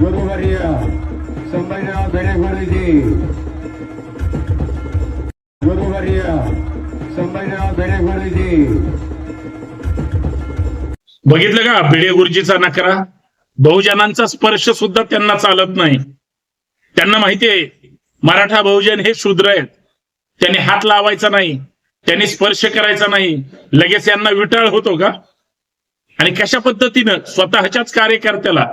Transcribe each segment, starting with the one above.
गुरुवर्य संभाजीराव बेडेगुरुजी गुरुवर्य संभाजीराव बेडेगुरुजी बघितलं का? भिडे गुरुजीचा नकरा बहुजनांचा स्पर्श सुद्धा त्यांना चालत नाही. त्यांना माहितीये मराठा बहुजन हे शूद्र आहेत. त्यांनी हात लावायचा नाही त्यांनी स्पर्श करायचा नाही. लगेच यांना विटाळ होतो का? आणि कशा पद्धतीनं स्वतःच्याच कार्यकर्त्याला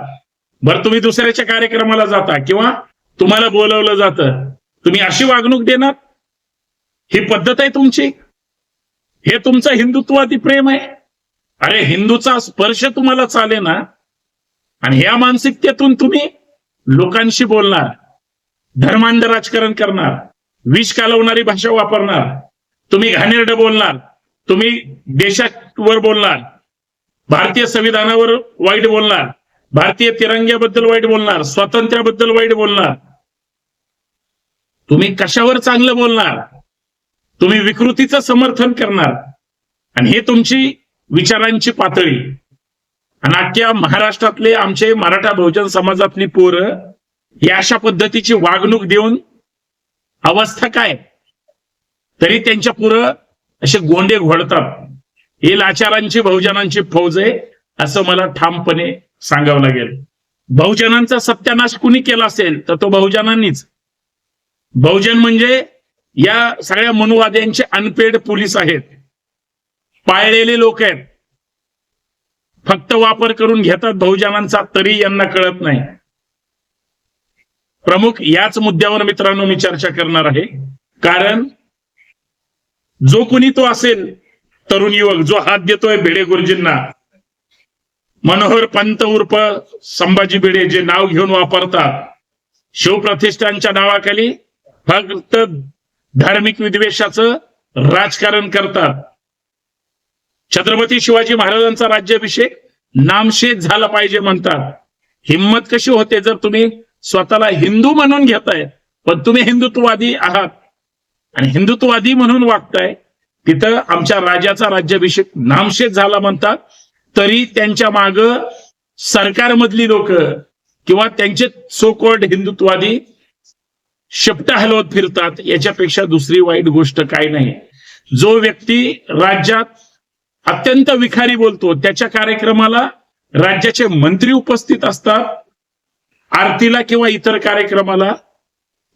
बरं तुम्ही दुसऱ्याच्या कार्यक्रमाला जाता किंवा तुम्हाला बोलवलं जातं तुम्ही अशी वागणूक देणार? ही पद्धत आहे तुमची? हे तुमचं हिंदुत्वादी प्रेम आहे? अरे हिंदूचा स्पर्श तुम्हाला चाले ना? आणि ह्या मानसिकतेतून तुम्ही लोकांशी बोलणार धर्मांड राजकारण करणार विष कालवणारी भाषा वापरणार तुम्ही घाणेरड बोलणार तुम्ही देशावर बोलणार भारतीय संविधानावर वाईट बोलणार भारतीय तिरंग्याबद्दल वाईट बोलणार स्वातंत्र्याबद्दल वाईट बोलणार. तुम्ही कशावर चांगलं बोलणार? तुम्ही विकृतीचं समर्थन करणार. आणि हे तुमची विचारांची पातळी. आणि अख्ख्या महाराष्ट्रातले आमचे मराठा बहुजन समाजातली पोरं ही अशा पद्धतीची वागणूक देऊन अवस्था काय? तरी त्यांच्या पुरं असे गोंडे घोडतात. हे लाचारांची बहुजनांची फौज आहे असं मला ठामपणे सांगावं लागेल. बहुजनांचा सत्यानाश कुणी केला असेल तर तो बहुजनांनीच. बहुजन म्हणजे या सगळ्या मनुवाद्यांचे अनपेड पोलीस आहेत. पाळलेले लोक आहेत. फक्त वापर करून घेतात बहुजनांचा तरी यांना कळत नाही. प्रमुख याच मुद्द्यावर मित्रांनो मी चर्चा करणार आहे. कारण जो कोणी तो असेल तरुण युवक जो हात देतोय भिडे गुरुजींना मनोहर पंत उर्फ संभाजी भिडे जे नाव घेऊन वापरतात. शिवप्रतिष्ठानच्या नावाखाली फक्त धार्मिक विद्वेषाचं राजकारण करतात. छत्रपती शिवाजी महाराजांचा राज्याभिषेक नामशेष झाला पाहिजे म्हणतात. हिंमत कशी होते जर तुम्ही स्वतःला हिंदू म्हणून घेताय पण तुम्ही हिंदुत्ववादी आहात? आणि हिंदुत्ववादी म्हणून वागताय तिथं आमच्या राजाचा राज्याभिषेक नामशेष झाला म्हणतात. तरी त्यांच्या माग सरकारमधली लोक किंवा त्यांचे सो हिंदुत्वादी हिंदुत्ववादी शब्द हलवत फिरतात याच्यापेक्षा दुसरी वाईट गोष्ट काय नाही. जो व्यक्ती राज्यात अत्यंत विखारी बोलतो त्याच्या कार्यक्रमाला राज्याचे मंत्री उपस्थित असतात आरतीला किंवा इतर कार्यक्रमाला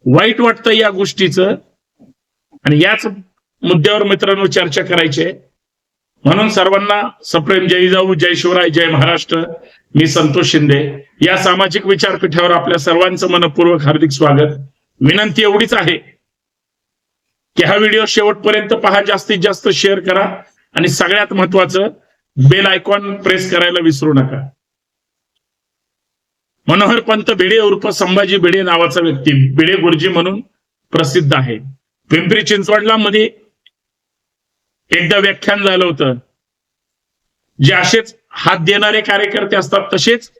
वाईट वाटतं या गोष्टीचं. आणि याच मुद्द्यावर मित्रांनो चर्चा करायची आहे. म्हणून सर्वांना सप्रेम जय जाऊ जय शिवराय जय महाराष्ट्र. मी संतोष शिंदे. या सामाजिक विचारपीठावर आपल्या सर्वांचं मनपूर्वक हार्दिक स्वागत. विनंती एवढीच आहे की हा व्हिडिओ शेवटपर्यंत पहा जास्तीत जास्त शेअर करा आणि सगळ्यात महत्वाचं बेल आयकॉन प्रेस करायला विसरू नका. मनोहर पंत भिडे उर्फ संभाजी भिडे नावाचा व्यक्ती भिडे गुरुजी म्हणून प्रसिद्ध आहे. पिंपरी चिंचवडला मध्ये एकदा व्याख्यान झालं होतं. जे असेच हात देणारे कार्यकर्ते असतात तसेच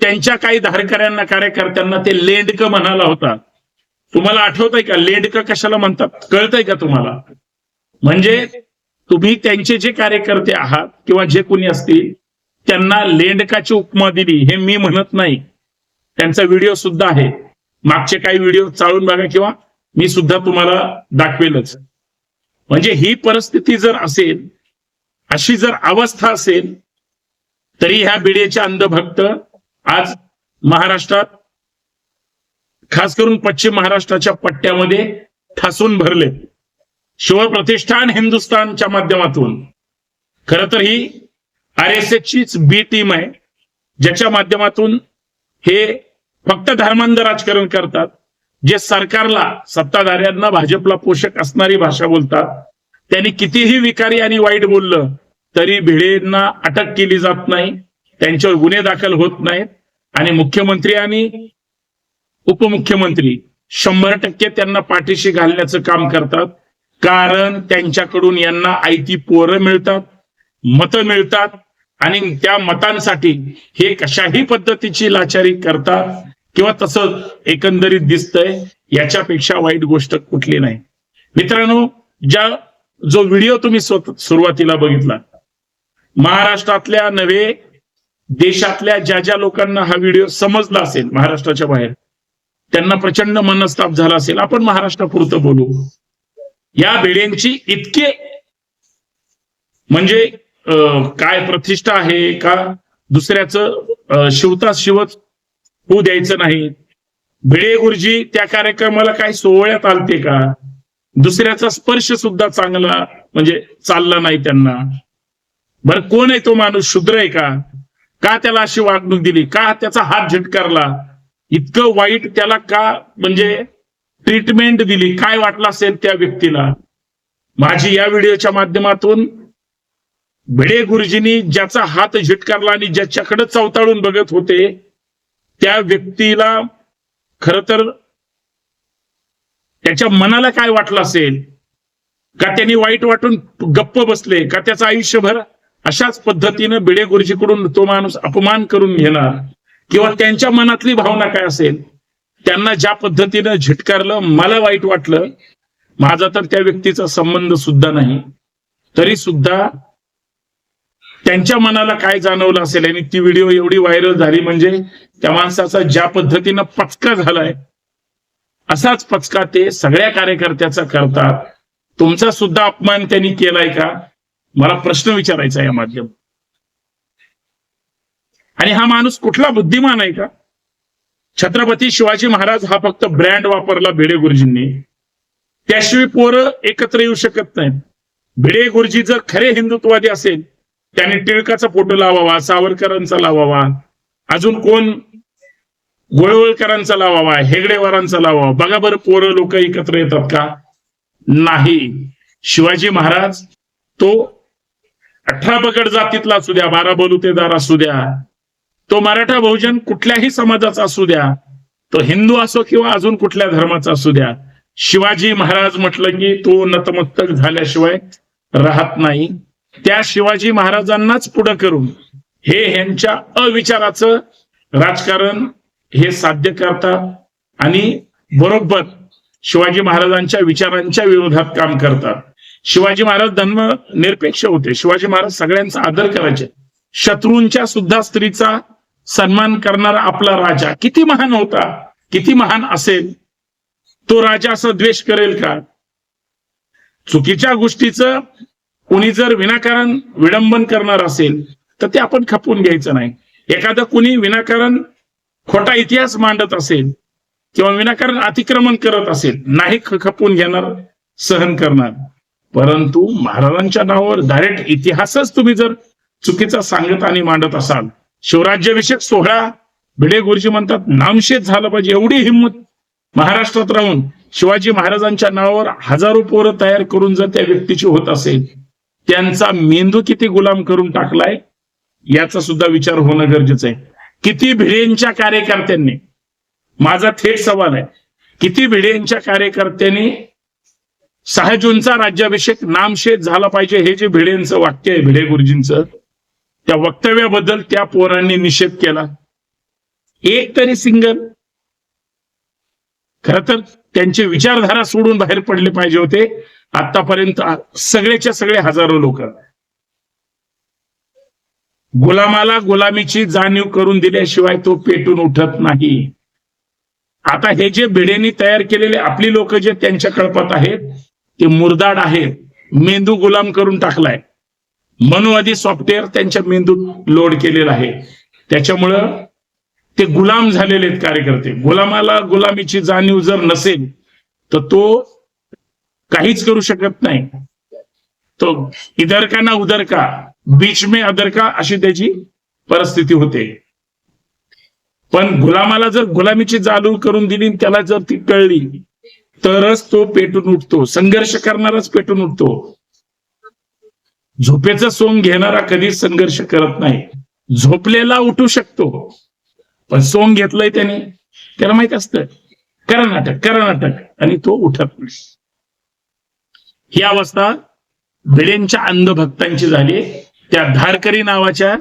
त्यांच्या काही धारकऱ्यांना कार्यकर्त्यांना ते लेंडक म्हणाला होता. तुम्हाला आठवत का? लेंडक कशाला म्हणतात? कळतंय का तुम्हाला? म्हणजे तुम्ही त्यांचे जे कार्यकर्ते आहात किंवा जे कोणी असतील त्यांना लेंडकाची उपमा दिली हे मी म्हणत नाही. त्यांचा व्हिडिओ सुद्धा आहे. मागचे काही व्हिडिओ चाळून बघा किंवा मी सुद्धा तुम्हाला दाखवेलच. म्हणजे ही परिस्थिती जर असेल अशी जर अवस्था असेल तरी ह्या बिडेचे अंधभक्त आज महाराष्ट्रात खास करून पश्चिम महाराष्ट्राच्या पट्ट्यामध्ये ठासून भरले शिवप्रतिष्ठान हिंदुस्थानच्या माध्यमातून. खर तर ही आर एस चीच बी टीम आहे ज्याच्या माध्यमातून हे फक्त धर्मांध राजकारण करतात जे सरकारला सत्ताधाऱ्यांना भाजपला पोषक असणारी भाषा बोलतात त्यांनी कितीही विकारी आणि वाईट बोललं तरी भिडेंना अटक केली जात नाही त्यांच्यावर गुन्हे दाखल होत नाहीत. आणि मुख्यमंत्री आणि उपमुख्यमंत्री शंभर टक्के त्यांना पाठीशी घालण्याचं काम करतात. कारण त्यांच्याकडून यांना आयती पोरं मिळतात मतं मिळतात. आणि त्या मतांसाठी हे कशाही पद्धतीची लाचारी करतात किंवा तसं एकंदरीत दिसतंय याच्यापेक्षा वाईट गोष्ट कुठली नाही. मित्रांनो ज्या जो व्हिडिओ तुम्ही सुरुवातीला बघितला महाराष्ट्रातल्या नव्हे देशातल्या ज्या ज्या लोकांना हा व्हिडिओ समजला असेल महाराष्ट्राच्या बाहेर त्यांना प्रचंड मनस्ताप झाला असेल आपण महाराष्ट्रापुरतं बोलू. या भिडेंची इतके म्हणजे काय प्रतिष्ठा आहे का? दुसऱ्याचं शिवता शिवत होऊ द्यायचं नाही. भिडे गुरुजी त्या कार्यक्रमाला काय सोहळ्यात आलते का? दुसऱ्याचा स्पर्श सुद्धा चांगला म्हणजे चालला नाही त्यांना. बरं कोण आहे तो माणूस? शूद्र आहे का? का त्याला अशी वागणूक दिली? का त्याचा हात झटकारला? इतकं वाईट त्याला का म्हणजे ट्रीटमेंट दिली? काय वाटलं असेल त्या व्यक्तीला? माझी या व्हिडिओच्या माध्यमातून भिडे गुरुजींनी ज्याचा हात झिटकारला आणि ज्याच्याकडे चवताळून बघत होते त्या व्यक्तीला खर तर त्याच्या मनाला काय वाटलं असेल? का त्यांनी वाईट वाटून गप्प बसले? का त्याचं आयुष्यभर अशाच पद्धतीनं बिडे गुरुजीकडून तो माणूस अपमान करून घेणार? किंवा त्यांच्या मनातली भावना काय असेल? त्यांना ज्या पद्धतीनं झिटकारलं मला वाईट वाटलं माझा तर त्या व्यक्तीचा संबंध सुद्धा नाही. तरी सुद्धा त्यांच्या मनाला काय जाणवलं असेल? आणि ती व्हिडिओ एवढी व्हायरल झाली म्हणजे त्या माणसाचा ज्या पद्धतीनं पचका झालाय असाच पचका ते सगळ्या कार्यकर्त्याचा करतात. तुमचा सुद्धा अपमान त्यांनी केलाय का? मला प्रश्न विचारायचा या माध्यम आणि हा माणूस कुठला बुद्धिमान आहे का? छत्रपती शिवाजी महाराज हा फक्त ब्रँड वापरला भिडे गुरुजींनी. त्याशिवाय पोरं एकत्र येऊ शकत नाहीत. भिडे गुरुजी जर खरे हिंदुत्ववादी असेल त्याने टिळकाचा फोटो लावावा सावरकरांचा लावावा. अजून कोण गोळवळकरांचा लावावा हेगडेवारांचा लावावा बघा बरं पोरं लोक एकत्र येतात का? नाही. शिवाजी महाराज तो अठरा बगड जातीतला असू द्या बारा बलुतेदार असू द्या तो मराठा बहुजन कुठल्याही समाजाचा असू द्या तो हिंदू असो किंवा अजून कुठल्या धर्माचा असू द्या शिवाजी महाराज म्हटलं की तो नतमस्तक झाल्याशिवाय राहत नाही. त्या शिवाजी महाराजांनाच पुढं करून हे ह्यांच्या अविचाराचं राजकारण हे साध्य करतात आणि बरोबर शिवाजी महाराजांच्या विचारांच्या विरोधात काम करतात. शिवाजी महाराज धर्म निरपेक्ष होते. शिवाजी महाराज सगळ्यांचा आदर करायचे. शत्रूंच्या सुद्धा स्त्रीचा सन्मान करणारा आपला राजा किती महान होता किती महान असेल तो राजा असा द्वेष करेल का? चुकीच्या गोष्टीचं कुणी जर विनाकारण विडंबन करणार असेल तर ते आपण खपवून घ्यायचं नाही. एखादं कुणी विनाकारण खोटा इतिहास मांडत असेल किंवा विनाकारण अतिक्रमण करत असेल नाही खपून घेणार सहन करणार. परंतु महाराजांच्या नावावर डायरेक्ट इतिहासच तुम्ही जर चुकीचा सांगत आणि मांडत असाल शिवराज्याभिषेक सोहळा भिडे गुरुजी म्हणतात नामशेष झालं पाहिजे एवढी हिंमत महाराष्ट्रात राहून शिवाजी महाराजांच्या नावावर हजारो पोरं तयार करून जर त्या व्यक्तीची होत असेल त्यांचा मेंदू किती गुलाम करून टाकलाय याचा सुद्धा विचार होणं गरजेचं आहे. किती भिडेंच्या कार्यकर्त्यांनी माझा थेट सवाल आहे किती भिडेंच्या कार्यकर्त्यांनी सहा जूनचा राज्याभिषेक नामशेष झाला पाहिजे हे जे भिडेंचं वाक्य आहे भिडे गुरुजींचं त्या वक्तव्याबद्दल त्या पोरांनी निषेध केला. एक तरी सिंगल. खर तर त्यांची विचारधारा सोडून बाहेर पडले पाहिजे होते. आतापर्यंत सगळेच्या सगळे हजारो लोक गुलामाला गुलामीची जाणीव करून दिल्याशिवाय तो पेटून उठत नाही. आता हे जे भिडेनी तयार केलेले आपली लोक जे त्यांच्या कळपात आहेत ते मुरदाड आहेत. मेंदू गुलाम करून टाकलाय. मनुवादी सॉफ्टवेअर त्यांच्या मेंदूत लोड केलेलं आहे. त्याच्यामुळं ते गुलाम झालेले आहेत कार्यकर्ते. गुलामाला गुलामीची जाणीव जर नसेल तर तो काहीच करू शकत नाही. तो इधर का ना उधर का? बीच में अदर का अशी त्याची परिस्थिती होते. पण गुलामाला जर गुलामीची जाणीव करून दिली त्याला जर ती कळली तरच तो पेटून उठतो. संघर्ष करणारच पेटून उठतो. झोपेचं सोंग घेणारा कधीच संघर्ष करत नाही. झोपलेला उठू शकतो. पण सोंग घेतलंय त्याने. त्याला माहीत असतं. करा नाटक करा नाटक. आणि तो उठत नाही. ही अवस्था भिडेंच्या अंधभक्तांची झाली. त्या धारकरी नावाच्या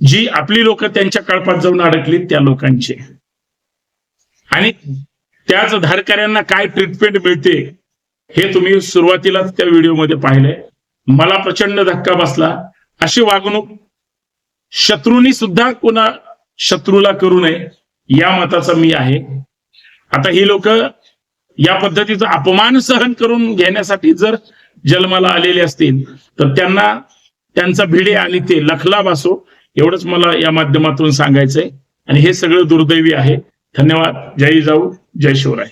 जी आपली लोक त्यांच्या कळपात जाऊन अडकली त्या लोकांची. आणि त्याच धारकऱ्यांना काय ट्रीटमेंट मिळते हे तुम्ही सुरुवातीलाच त्या व्हिडिओमध्ये पाहिलंय मला प्रचंड धक्का बसला. अशी वागणूक शत्रूंनी सुद्धा कोणा शत्रूला करू नये या मताचा मी आहे. आता ही लोक या पद्धतीचा अपमान सहन करून घेण्यासाठी जर जन्माला आलेले असतील तर त्यांना त्यांचा भिडे आणि ते लखलाभ असो एवढंच मला या माध्यमातून सांगायचंय. आणि हे सगळं दुर्दैवी आहे. धन्यवाद. जय जाऊ जय शिवराय.